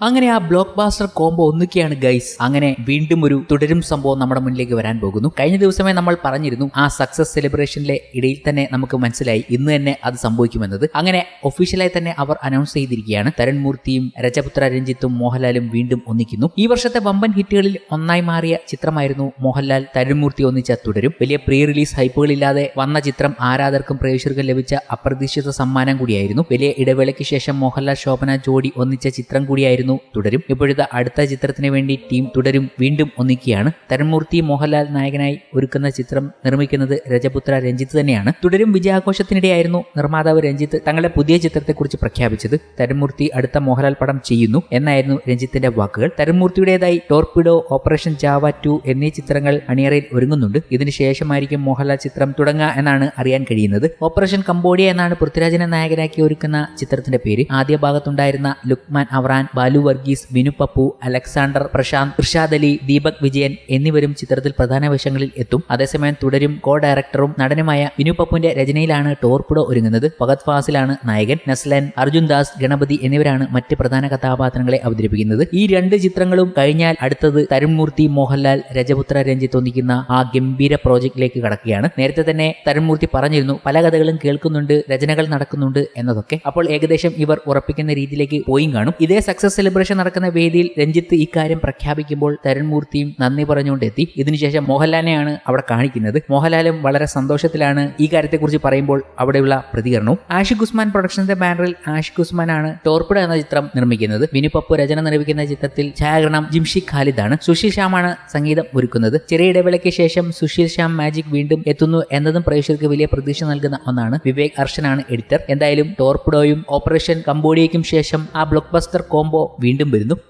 അങ്ങനെ ആ block ബാസ്റ്റർ combo ഒന്നുകയാണ് ഗൈസ്. അങ്ങനെ വീണ്ടും ഒരു തുടരും സംഭവം നമ്മുടെ മുന്നിലേക്ക് വരാൻ പോകുന്നു. കഴിഞ്ഞ ദിവസമേ നമ്മൾ പറഞ്ഞിരുന്നു ആ സക്സസ് സെലിബ്രേഷനിലെ ഇടയിൽ തന്നെ നമുക്ക് മനസ്സിലായി ഇന്ന് തന്നെ അത് സംഭവിക്കുമെന്നത്. അങ്ങനെ ഒഫീഷ്യലായി തന്നെ അവർ അനൗൺസ് ചെയ്തിരിക്കുകയാണ്. തരൺ മൂർത്തിയും രജപുത്ര രഞ്ജിത്തും മോഹൻലാലും വീണ്ടും ഒന്നിക്കുന്നു. ഈ വർഷത്തെ വമ്പൻ ഹിറ്റുകളിൽ ഒന്നായി മാറിയ ചിത്രമായിരുന്നു മോഹൻലാൽ തരുൺമൂർത്തി ഒന്നിച്ച തുടരും. വലിയ പ്രീ റിലീസ് ഹൈപ്പുകളില്ലാതെ വന്ന ചിത്രം ആരാധകർക്കും പ്രേക്ഷകർക്കും ലഭിച്ച അപ്രതീക്ഷിത സമ്മാനം കൂടിയായിരുന്നു. വലിയ ഇടവേളയ്ക്ക് ശേഷം മോഹൻലാൽ ശോഭന ജോഡി ഒന്നിച്ച ചിത്രം കൂടിയായിരുന്നു തുടരും. ഇപ്പോഴത്തെ അടുത്ത ചിത്രത്തിന് വേണ്ടി ടീം തുടരും. വീണ്ടും ഒന്നിക്കുകയാണ്. തരൺമൂർത്തി മോഹൻലാൽ നായകനായി ഒരുക്കുന്ന ചിത്രം നിർമ്മിക്കുന്നത് രജപുത്ര രഞ്ജിത്ത് തന്നെയാണ്. തുടരും വിജയാഘോഷത്തിനിടെയായിരുന്നു നിർമ്മാതാവ് രഞ്ജിത്ത് തങ്ങളുടെ പുതിയ ചിത്രത്തെക്കുറിച്ച് പ്രഖ്യാപിച്ചത്. തരൺമൂർത്തി അടുത്ത മോഹൻലാൽ പടം ചെയ്യുന്നു എന്നായിരുന്നു രഞ്ജിത്തിന്റെ വാക്കുകൾ. തരൺമൂർത്തിയുടേതായി ടോർപിഡോ ഓപ്പറേഷൻ ജാവ ടു എന്നീ ചിത്രങ്ങൾ അണിയറയിൽ ഒരുങ്ങുന്നുണ്ട്. ഇതിനുശേഷമായിരിക്കും മോഹൻലാൽ ചിത്രം തുടങ്ങുക എന്നാണ് അറിയാൻ കഴിയുന്നത്. ഓപ്പറേഷൻ കംബോഡിയ എന്നാണ് പൃഥ്വിരാജിനെ നായകനാക്കി ഒരുക്കുന്ന ചിത്രത്തിന്റെ പേര്. ആദ്യ ഭാഗത്തുണ്ടായിരുന്ന ലുക്മാൻ അവറാൻ വർഗീസ് വിനു പപ്പു അലക്സാണ്ടർ പ്രശാന്ത് ഇർഷാദ് അലി ദീപക് വിജയൻ എന്നിവരും ചിത്രത്തിൽ പ്രധാന വേഷങ്ങളിൽ എത്തും. അതേസമയം തുടരും കോ ഡയറക്ടറും നടനുമായ വിനു പപ്പുവിന്റെ രചനയിലാണ് ടോർപുഡോ ഒരുങ്ങുന്നത്. ഫഗത് ഫാസിലാണ് നായകൻ. നസ്ലൻ അർജുൻ ദാസ് ഗണപതി എന്നിവരാണ് മറ്റ് പ്രധാന കഥാപാത്രങ്ങളെ അവതരിപ്പിക്കുന്നത്. ഈ രണ്ട് ചിത്രങ്ങളും കഴിഞ്ഞാൽ അടുത്തത് തരുൺമൂർത്തി മോഹൻലാൽ രജപുത്ര രഞ്ജിത്ത് ഒന്നിക്കുന്ന ആ ഗംഭീര പ്രോജക്റ്റിലേക്ക് കടക്കുകയാണ്. നേരത്തെ തന്നെ തരുൺമൂർത്തി പറഞ്ഞിരുന്നു പല കഥകളും കേൾക്കുന്നുണ്ട് രചനകൾ നടക്കുന്നുണ്ട് എന്നതൊക്കെ. അപ്പോൾ ഏകദേശം ഇവർ ഉറപ്പിക്കുന്ന രീതിയിലേക്ക് പോയി കാണും. ഇതേ സക്സസ് സെലിബ്രേഷൻ നടക്കുന്ന വേദിയിൽ രഞ്ജിത്ത് ഇക്കാര്യം പ്രഖ്യാപിക്കുമ്പോൾ തരുൺമൂർത്തിയും നന്ദി പറഞ്ഞുകൊണ്ട് എത്തി ഇതിനുശേഷം മോഹൻലാലിനെയാണ് അവിടെ കാണിക്കുന്നത്. മോഹൻലാലും വളരെ സന്തോഷത്തിലാണ് ഈ കാര്യത്തെക്കുറിച്ച് പറയുമ്പോൾ അവിടെയുള്ള പ്രതികരണവും. ആഷിഖ് ഉസ്മാൻ പ്രൊഡക്ഷൻസിന്റെ ബാനറിൽ ആഷിഖ് ഉസ്മാൻ ആണ് ടോർപ്പിഡ എന്ന ചിത്രം നിർമ്മിക്കുന്നത്. വിനു പപ്പു രചന നിർമ്മിക്കുന്ന ചിത്രത്തിൽ ഛായാഗ്രഹണം ജിംഷി ഖാലിദാണ്. സുശീൽ ശ്യാമാണ് സംഗീതം ഒരുക്കുന്നത്. ചെറിയ ഇടവേളയ്ക്ക് ശേഷം സുശീൽ ശ്യാം മാജിക് വീണ്ടും എത്തുന്നു എന്നതും പ്രേക്ഷകർക്ക് വലിയ പ്രതീക്ഷ നൽകുന്ന ഒന്നാണ്. വിവേക് അർഷനാണ് എഡിറ്റർ. എന്തായാലും ടോർപ്പിഡോയും ഓപ്പറേഷൻ കംബോഡിയയ്ക്കും ശേഷം ആ ബ്ലോക്ക് ബസ്റ്റർ കോംബോ വീണ്ടും വരുന്നു.